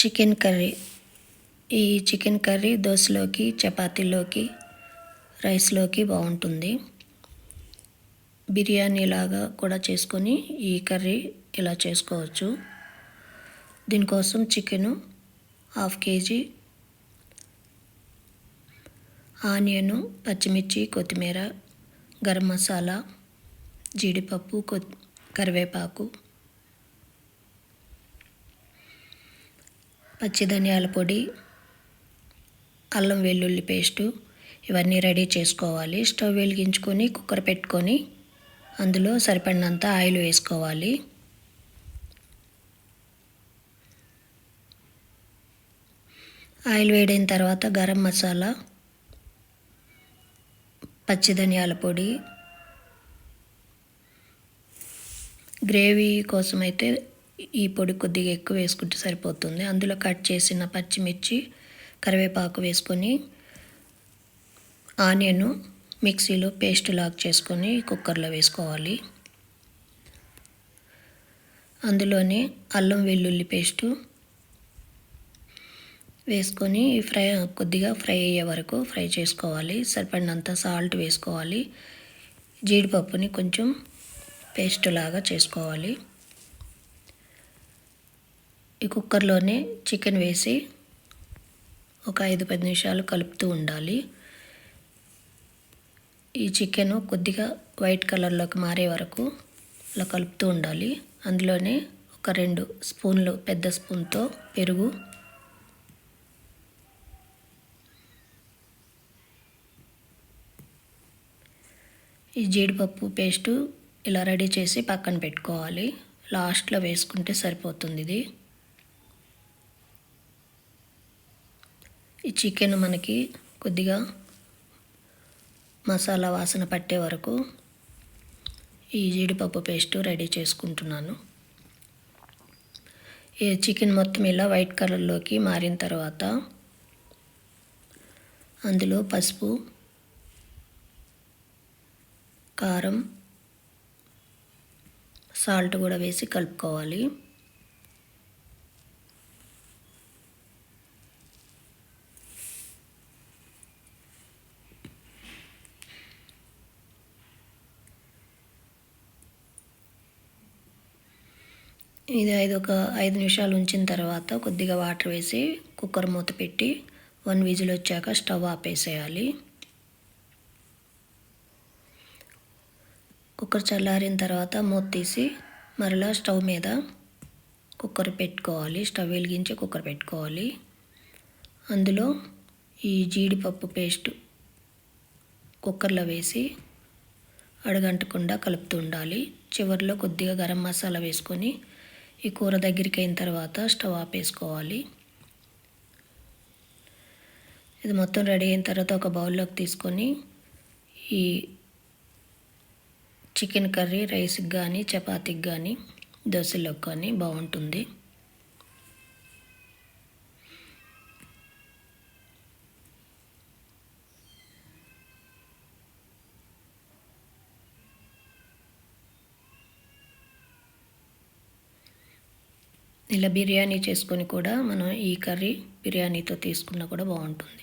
Chicken curry. ఈ chicken curry దోశలోకి చపాతీలోకి రైస్లోకి బాగుంటుంది. బిర్యానీ లాగా కూడా చేసుకొని ఈ కర్రీ ఇలా చేసుకోవచ్చు. దీనికోసం చికెను హాఫ్ కేజీ ఆనియను పచ్చిమిర్చి కొత్తిమీర గరం మసాలా జీడిపప్పు కొ కరివేపాకు పచ్చి ధనియాల పొడి అల్లం వెల్లుల్లి పేస్టు ఇవన్నీ రెడీ చేసుకోవాలి. స్టవ్ వెలిగించుకొని కుక్కర్ పెట్టుకొని అందులో సరిపడినంత ఆయిల్ వేసుకోవాలి. ఆయిల్ వేడైన తర్వాత గరం మసాలా పచ్చి ధనియాల పొడి గ్రేవీ కోసం అయితే ఈ పొడి కొద్దిగా ఎక్కువ వేసుకుంటే సరిపోతుంది. అందులో కట్ చేసిన పచ్చిమిర్చి కరివేపాకు వేసుకొని ఆనియను మిక్సీలో పేస్ట్ లాక్ చేసుకొని కుక్కర్లో వేసుకోవాలి. అందులోనే అల్లం వెల్లుల్లి పేస్టు వేసుకొని ఫ్రై కొద్దిగా ఫ్రై అయ్యే వరకు ఫ్రై చేసుకోవాలి. సరిపడినంత సాల్ట్ వేసుకోవాలి. జీడిపప్పుని కొంచెం పేస్ట్ లాగా చేసుకోవాలి. ఈ కుక్కర్లోనే చికెన్ వేసి ఒక ఐదు పది నిమిషాలు కలుపుతూ ఉండాలి. ఈ చికెను కొద్దిగా వైట్ కలర్లోకి మారే వరకు ఇలా కలుపుతూ ఉండాలి. అందులోనే ఒక రెండు స్పూన్లు పెద్ద స్పూన్తో పెరుగు. ఈ జీడిపప్పు పేస్టు ఇలా రెడీ చేసి పక్కన పెట్టుకోవాలి. లాస్ట్లో వేసుకుంటే సరిపోతుంది ఇది. ఈ చికెన్ మనకి కొద్దిగా మసాలా వాసన పట్టే వరకు ఈ జీడిపప్పు పేస్ట్ రెడీ చేసుకుంటున్నాను. ఈ చికెన్ మొత్తం ఇలా వైట్ కలర్లోకి మారిన తర్వాత అందులో పసుపు కారం సాల్ట్ కూడా వేసి కలుపుకోవాలి. ఇది ఐదు ఒక ఐదు నిమిషాలు ఉంచిన తర్వాత కొద్దిగా వాటర్ వేసి కుక్కర్ మూత పెట్టి వన్ విజిల్ వచ్చాక స్టవ్ ఆపేసేయాలి. కుక్కర్ చల్లారిన తర్వాత మూత తీసి మరలా స్టవ్ మీద కుక్కర్ పెట్టుకోవాలి. స్టవ్ వెలిగించి కుక్కర్ పెట్టుకోవాలి. అందులో ఈ జీడిపప్పు పేస్ట్ కుక్కర్లో వేసి అడగంటకుండా కలుపుతూ ఉండాలి. చివరిలో కొద్దిగా గరం మసాలా వేసుకొని ఈ కూర దగ్గరికి అయిన తర్వాత స్టవ్ ఆపేసుకోవాలి. ఇది మొత్తం రెడీ అయిన తర్వాత ఒక బౌల్లోకి తీసుకొని ఈ చికెన్ కర్రీ రైస్కి కానీ చపాతీకి కానీ దోశలోకి కానీ బాగుంటుంది. ఇలా బిర్యానీ చేసుకొని కూడా మనం ఈ కర్రీ బిర్యానీతో తీసుకున్నా కూడా బాగుంటుంది.